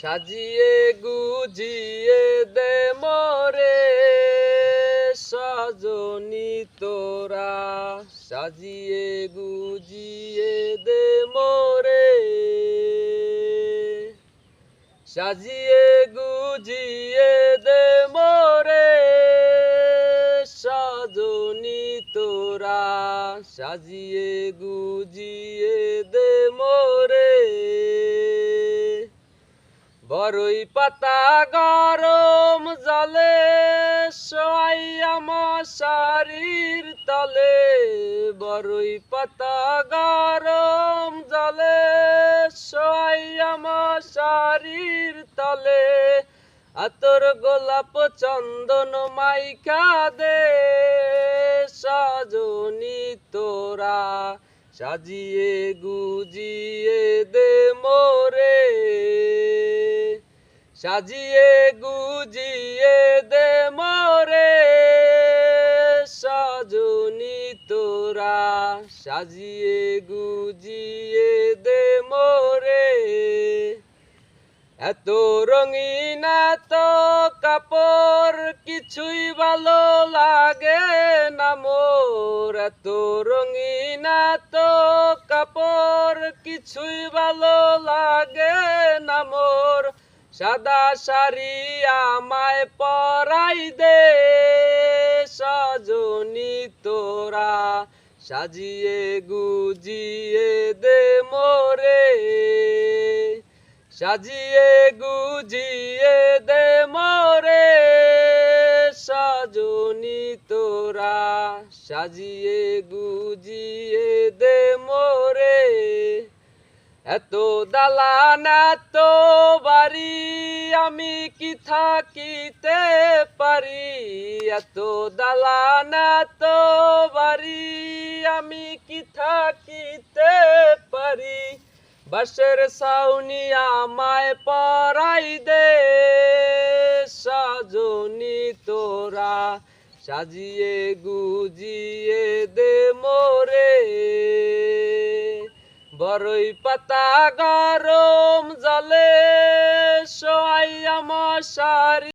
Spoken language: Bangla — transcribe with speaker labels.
Speaker 1: সাজিয়ে গুজিয়ে দে মরে, সজনি তোরা। সাজিয়ে গুজিয়ে দে মরে, সাজিয়ে গুজিয়ে দে মরে, সজনি তোরা। সাজিয়ে গুজিয়ে দে মরে। বড়ই পাতা গরম জলে শোয়াইয়া মশারির তলে। বড়ই পাতা গরম জলে শোয়াইয়া মশারির তলে। আতর গোলাপ চন্দন মাইকা দে, সজনি তোরা, সাজিয়ে গুজিয়ে সাজিয়ে গুজিয়ে দে মরে। সজনি তোরা, সাজিয়ে গুজিয়ে দে মোরে। এত রঙিন, এত কাপড়, কিছুই ভালো লাগে না মোর। এত রঙিন, এত কাপড়, কিছুই ভালো লাগে না মোর। সাদা শাড়ি আমায় পরাই দে, সজনি তোরা সাজিয়ে গুজিয়ে দে মোরে। সাজিয়ে গুজিয়ে দে মোরে, সজনি তোরা সাজিয়ে গুজিয়ে দে এত দালান, এত বাড়ি আমি কি থাকিতে পারি? এত দালান, এত বাড়ি আমি কি থাকিতে পারি? বাসের সাউনি আমায় পরাই দে, সাজনি তোরা, সাজিয়ে গুজিয়ে দে মোরে বড়ই পাতা গরম জলে সোয়াইয়া মশারি।